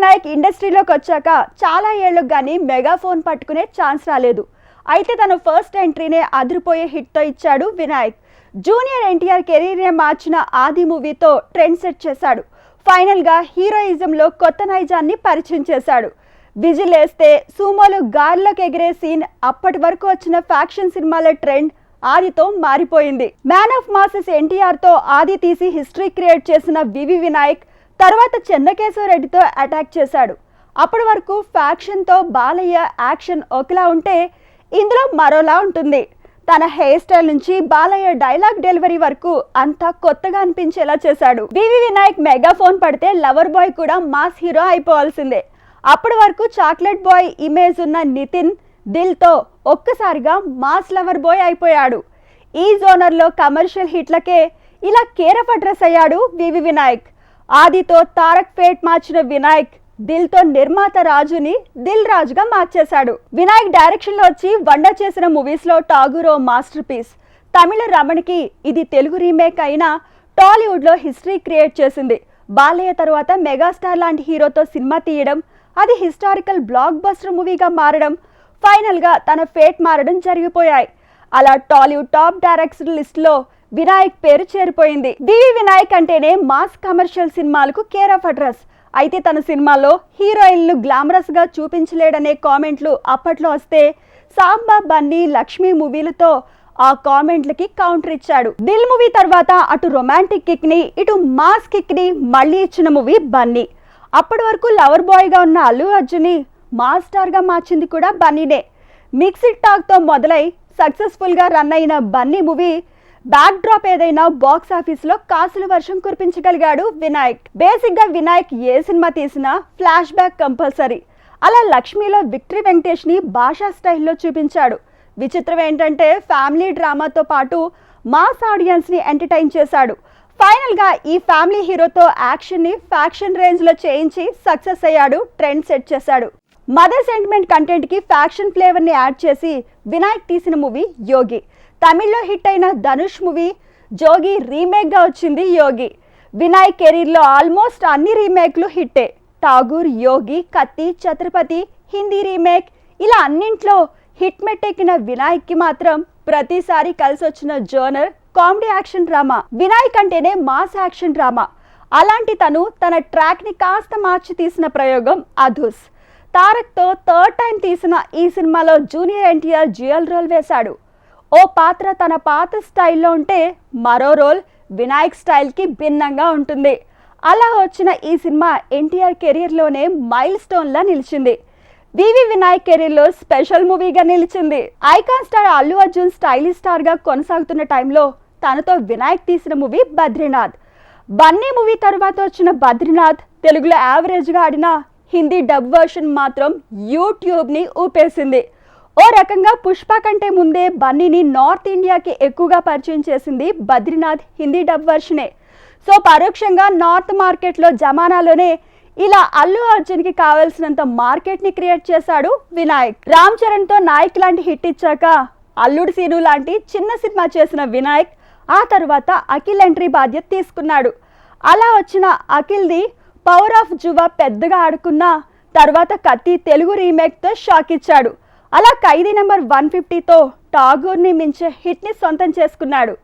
వినాయక్ ఇండస్ట్రీలోకి వచ్చాక చాలా ఏళ్ళకు కానీ మెగాఫోన్ పట్టుకునే ఛాన్స్ రాలేదు. అయితే తన ఫస్ట్ ఎంట్రీనే అదిరిపోయే హిట్తో ఇచ్చాడు వినాయక్. జూనియర్ ఎన్టీఆర్ కెరీర్నే మార్చిన ఆది మూవీతో ట్రెండ్ సెట్ చేశాడు. ఫైనల్గా హీరోయిజంలో కొత్త నైజాన్ని పరిచయం చేశాడు. విజిల్ వేస్తే సూమోలు గాల్లోకి ఎగిరే సీన్ అప్పటి వరకు వచ్చిన ఫ్యాక్షన్ సినిమాల ట్రెండ్ ఆదితో మారిపోయింది. మ్యాన్ ఆఫ్ మాసెస్ ఎన్టీఆర్తో ఆది తీసి హిస్టరీ క్రియేట్ చేసిన వివి వినాయక్ తర్వాత చెన్నకేశవరెడ్డితో అటాక్ చేశాడు. అప్పటి వరకు ఫ్యాక్షన్తో బాలయ్య యాక్షన్ ఒకలా ఉంటే ఇందులో మరోలా ఉంటుంది. తన హెయిర్ స్టైల్ నుంచి బాలయ్య డైలాగ్ డెలివరీ వరకు అంతా కొత్తగా అనిపించేలా చేశాడు. వివి వినాయక్ మెగాఫోన్ పడితే లవర్ బాయ్ కూడా మాస్ హీరో అయిపోవాల్సిందే. అప్పటి వరకు చాక్లెట్ బాయ్ ఇమేజ్ ఉన్న నితిన్ దిల్తో ఒక్కసారిగా మాస్ లవర్ బాయ్ అయిపోయాడు. ఈ జోనర్లో కమర్షియల్ హిట్లకే ఇలా కేరఫ్ అడ్రస్ అయ్యాడు వివి వినాయక్. ఆదితో తారక్ ఫేట్ మార్చిన వినాయక్ దిల్తో నిర్మాత రాజుని దిల్ రాజుగా మార్చేశాడు. వినాయక్ డైరెక్షన్లో వచ్చి వండ చేసిన మూవీస్లో టాగూర్ మాస్టర్ పీస్ తమిళ రమణికి ఇది తెలుగు రీమేక్ అయినా టాలీవుడ్లో హిస్టరీ క్రియేట్ చేసింది. బాలయ్య తరువాత మెగాస్టార్ లాంటి హీరోతో సినిమా తీయడం అది హిస్టారికల్ బ్లాక్ బస్టర్ మూవీగా మారడం ఫైనల్గా తన ఫేట్ మారడం జరిగిపోయాయి. అలా టాలీవుడ్ టాప్ డైరెక్టర్ లిస్ట్లో వినాయక్ పేరు చేరిపోయింది. వివి వినాయక్ అంటేనే మాస్ కమర్షియల్ సినిమాలకు కేర్ ఆఫ్ అడ్రస్. అయితే తన సినిమాలో హీరోయిన్లు గ్లామరస్గా చూపించలేడనే కామెంట్లు అప్పట్లో వస్తే సాంబా బన్నీ లక్ష్మి మూవీలతో ఆ కామెంట్లకి కౌంటర్ ఇచ్చాడు. దిల్ మూవీ తర్వాత అటు రొమాంటిక్ కిక్ని ఇటు మాస్ కిక్ని మళ్ళీ ఇచ్చిన మూవీ బన్నీ. అప్పటి వరకు లవర్ బాయ్గా ఉన్న అల్లు అర్జున్ని మాస్ స్టార్గా మార్చింది కూడా బన్నీనే. మిక్సిడ్ టాక్తో మొదలై సక్సెస్ఫుల్గా రన్ అయిన బన్నీ మూవీ బ్యాక్ డ్రాప్ ఏదైనా బాక్స్ ఆఫీస్లో కాసుల వర్షం కురిపించగలిగాడు వినాయక్. బేసిక్గా వినాయక్ ఏ సినిమా తీసినా ఫ్లాష్ బ్యాక్ కంపల్సరీ అలా లక్ష్మిలో విక్టరీ వెంకటేష్ని భాషా స్టైల్లో చూపించాడు. విచిత్రం ఏంటంటే ఫ్యామిలీ డ్రామాతో పాటు మాస్ ఆడియన్స్ని ఎంటర్టైన్ చేశాడు. ఫైనల్గా ఈ ఫ్యామిలీ హీరోతో యాక్షన్ని ఫ్యాక్షన్ రేంజ్లో చేయించి సక్సెస్ అయ్యాడు ట్రెండ్ సెట్ చేశాడు. మదర్ సెంటిమెంట్ కంటెంట్కి ఫ్యాక్షన్ ఫ్లేవర్ని యాడ్ చేసి వినాయక్ తీసిన మూవీ యోగి తమిళ్ళో హిట్ అయిన ధనుష్ మూవీ జోగి రీమేక్గా వచ్చింది యోగి. వినాయక్ కెరీర్లో ఆల్మోస్ట్ అన్ని రీమేక్లు హిట్టే. ఠాగూర్ యోగి కత్తి ఛత్రపతి హిందీ రీమేక్ ఇలా అన్నింట్లో హిట్ మెట్టెక్కిన వినాయక్కి మాత్రం ప్రతిసారి కలిసి వచ్చిన genre comedy action drama. Vinayak అంటేనే మాస్ యాక్షన్ డ్రామా. అలాంటి తను తన ట్రాక్ని కాస్త మార్చి తీసిన ప్రయోగం అధుస్. తారక్తో థర్డ్ టైం తీసిన ఈ సినిమాలో జూనియర్ ఎన్టీఆర్ జ్యువెల్ రోల్ వేశాడు. ఓ పాత్ర తన పాత స్టైల్లో ఉంటే మరో రోల్ వినాయక్ స్టైల్కి భిన్నంగా ఉంటుంది. అలా వచ్చిన ఈ సినిమా ఎన్టీఆర్ కెరీర్లోనే మైల్ స్టోన్లా నిలిచింది. వివి వినాయక్ కెరీర్లో స్పెషల్ మూవీగా నిలిచింది. Icon star Allu Arjun stylish స్టార్గా కొనసాగుతున్న టైంలో తనతో వినాయక్ తీసిన మూవీ బద్రీనాథ్. బన్నీ మూవీ తర్వాత వచ్చిన బద్రీనాథ్ తెలుగులో యావరేజ్గా ఆడిన హిందీ డబ్ వర్షన్ మాత్రం యూట్యూబ్ని ఊపేసింది. ఓ రకంగా పుష్ప కంటే ముందే బన్నీని నార్త్ ఇండియాకి ఎక్కువగా పరిచయం చేసింది బద్రీనాథ్ హిందీ డబ్ వర్షనే. సో పరోక్షంగా నార్త్ మార్కెట్లో జమానాలోనే ఇలా అల్లు అర్జున్కి కావాల్సినంత మార్కెట్ని క్రియేట్ చేశాడు వినాయక్. రామ్ చరణ్తో నాయక్ లాంటి హిట్ ఇచ్చాక అల్లుడు సీను లాంటి చిన్న సినిమా చేసిన వినాయక్ ఆ తర్వాత అఖిల్ ఎంట్రీ బాధ్యత తీసుకున్నాడు. అలా వచ్చిన అఖిల్ది పవర్ ఆఫ్ జువా పెద్దగా ఆడుకున్న తర్వాత కత్తి తెలుగు రీమేక్తో షాక్ ఇచ్చాడు. అలా ఖైదీ నెంబర్ వన్ ఫిఫ్టీతో టాగూర్ని మించే హిట్ని సొంతం చేసుకున్నాడు.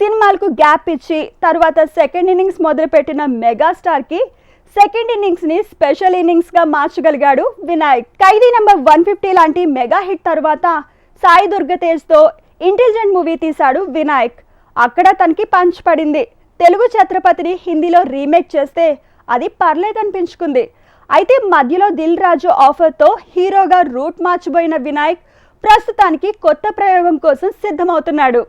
సినిమాలకు గ్యాప్ ఇచ్చి తర్వాత సెకండ్ ఇన్నింగ్స్ మొదలుపెట్టిన మెగాస్టార్కి సెకండ్ ఇన్నింగ్స్ని స్పెషల్ ఇన్నింగ్స్గా మార్చగలిగాడు Vinayak. Khaidi number one fifty లాంటి మెగా హిట్ తర్వాత సాయి దుర్గతేజ్తో ఇంటెలిజెంట్ మూవీ తీశాడు వినాయక్. అక్కడ తనకి పంచ్ పడింది. తెలుగు ఛత్రపతిని హిందీలో రీమేక్ చేస్తే అది పర్లేదనిపించుకుంది. అయితే మధ్యలో దిల్ రాజు ఆఫర్తో హీరోగా రూట్ మార్చిపోయిన వినాయక్ ప్రస్తుతానికి కొత్త ప్రయోగం కోసం సిద్ధమవుతున్నాడు.